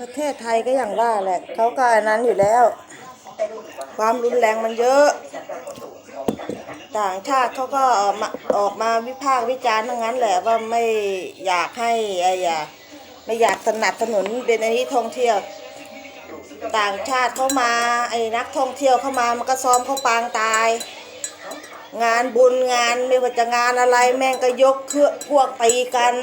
ประเทศไทยก็อย่างว่าแหละเขาก็อันนั้นอยู่แล้ว ความรุนแรงมันเยอะ ต่างชาติเขาก็ออกมาออกมาวิพากษ์วิจารณ์ทั้งนั้นแหละว่าไม่อยากให้ไอ้อะไม่อยากสนับสนุนเป็นอันนี้ท่องเที่ยว ต่างชาติเข้ามาไอ้นักท่องเที่ยวเข้ามามันก็ซ้อมเขาปางตาย งานบุญงานไม่ว่าจะงานอะไรแม่งก็ยกเครื่องพวกตีกัน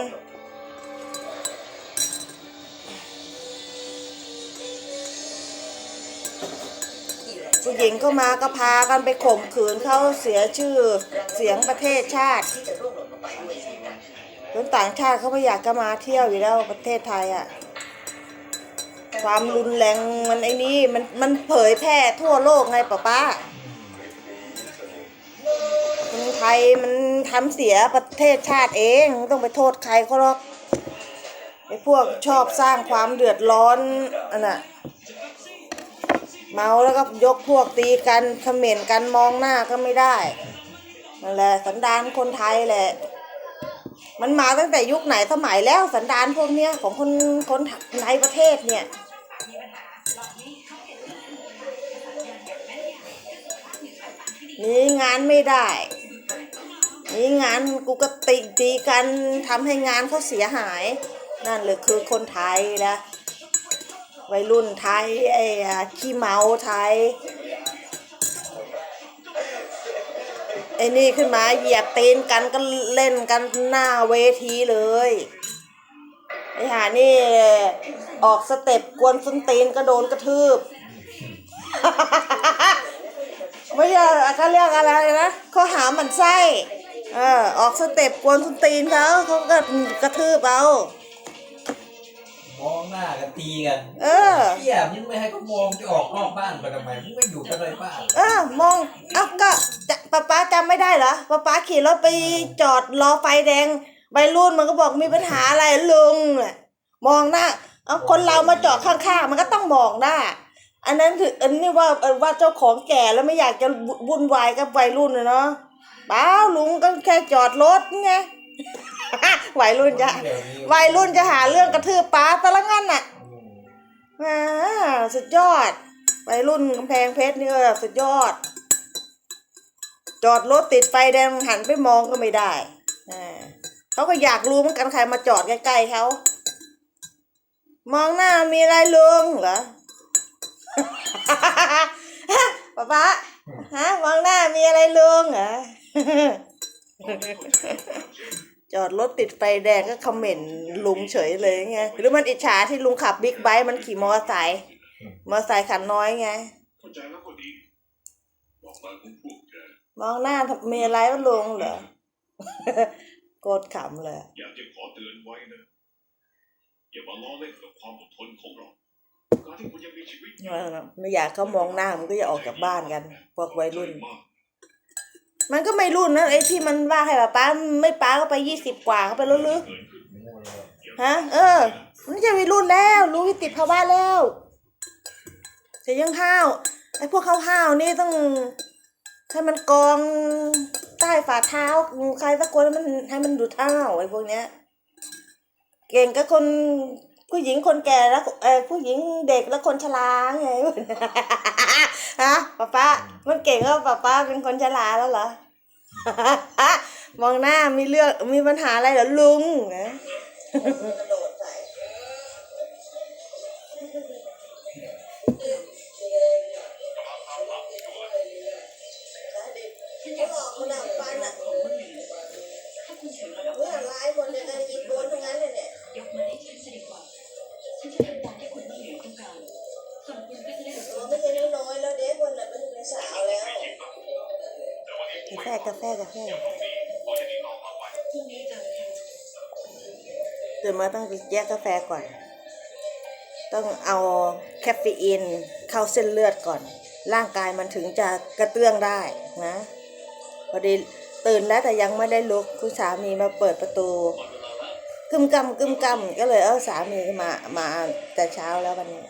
ผู้หญิงก็มาก็พากันไปข่มขืนเขาเสียชื่อเสียงประเทศชาติคนต่างชาติเขาไม่อยากจะมาเที่ยวอยู่แล้วประเทศไทยอะ ความรุนแรงมันไอ้นี่มันมันเผยแพร่ทั่วโลกไงป้าป้าคนไทยมันทำเสียประเทศชาติเองต้องไปโทษใครเขาหรอกไอ้พวกชอบสร้างความเดือดร้อนอันน่ะ เมาแล้วก็ยกพวกตีกันเขม่นกันมองหน้าก็ไม่ได้นั่นแหละสันดานคนไทยแหละ มันมาตั้งแต่ยุคไหนสมัยแล้วสันดานพวกเนี้ยของคนคนในประเทศเนี่ยนี่งานไม่ได้นี่งานกูก็ติตีกันทำให้งานเขาเสียหาย นั่นเลยคือคนไทยนะ วัยรุ่นไทยไอ้ขี้เมาไทยไอ้นี่ขึ้นมาเหยียบตีนกันก็เล่นกันหน้าเวทีเลยไอ้หานี่ออกสเต็ปกวนส้นตีนก็โดนกระทืบ ไม่ใช่ก็เรียกอะไรนะเข้อหามันไส้เออออกสเต็ปกวนส้นตีนเขาเขาก็กระทืบเอา มองหน้ากันตีกันเออ เที่ยมึงไม่ให้เขามองจะออกนอกบ้านไปทำไมมึงไม่อยู่กันเลยบ้านเออมองเอ้าก็จะป้าป้าจำไม่ได้เหรอป้าป้าขี่รถไปจอดรอไฟแดงวัยรุ่นมันก็บอกมีปัญหาอะไรลุงน่ะมองหน้าเอาคนเรามาจอดข้างๆมันก็ต้องมองหน้า อันนั้นถืออันนี้ว่าเออว่าเจ้าของแก่แล้วไม่อยากจะวุ่นวายกับวัยรุ่นเลยเนาะเปล่าลุงก็แค่จอดรถไง วัยรุ่นจะเดี๋ยวนี้วัยรุ่นจะหาเรื่องกระทืบป้าตะละงั้นน่ะอืมอ่าสุดยอดวัยรุ่นกำแพงเพชรนี่ก็สุดยอด จอดรถติดไฟแดงหันไปมองก็ไม่ได้อ่าเขาก็อยากรู้เหมือนกันใครมาจอดใกล้ๆเขามองหน้ามีอะไรลุงเหรอ ป๊าป๊าฮะ มองหน้ามีอะไรลุงเหรอ จอ ดรถติดไฟแดงก็คอมเมนต์ลุงเฉยเลยไงหรือมันอิจฉาที่ลุงขับบิ๊กไบค์มันขี่มอเตอร์ไซค์มอเตอร์ไซค์คันน้อยไงเข้าใจแล้วก็ดีบอกมาของพวกแกมองหน้ามีอะไรวะลุงเหรอโกรธขำเลยอยากจะขอเตือนไว้นะอย่ามาล้อเล่นกับความอดทนของเราการที่คุณยังมีชีวิตอยู่ไม่อยากเขามองหน้ามันก็จะออกจากบ้านกันพวกวัยรุ่น มันก็ไม่รุ่นนะไอ้ที่มันว่าให้ป้าป้าไม่ป้าก็ไปยี่สิบกว่าเขาไปแล้หรือเกิดขึ้นโง่เลยฮะ เออ มันจะวัยรุ่นแล้ว รู้วิติภาวะแล้วแต่ยังห้าวไอ้พวกเขาห้าวนี่ต้องให้มันกองใต้ฝ่าเท้าใครสักคนให้มันให้มันดูเท้าไอ้พวกเนี้ย เก่งก็คน ผู้หญิงคนแก่แล้วเออผู้หญิงเด็กแล้วคนชราไงฮะป้าป้ามันเก่งก็ป้าป้าเป็นคนชราแล้วเหรอมองหน้ามีเรื่องมีปัญหาอะไรเหรอลุงนะ ตามที่คุณม่เหลือต้องการ ส่วนคุณก็จะได้รับไม่ใช่น้อยแล้วเด็กคนนั้นเป็นสาวแล้วกาแฟกาแฟกาแฟพรุ่งนี้เจอกันตื่นมาต้องแยกกาแฟก่อน ต้องเอาแคฟฟีอินเข้าเส้นเลือดก่อน ร่างกายมันถึงจะกระเตื้องได้นะพอดีตื่นแล้วแต่ยังไม่ได้ลุกคุณสามีมาเปิดประตู กึมกำกึมกำก็เลยเออสามีมามาแต่เช้าแล้ววันนี้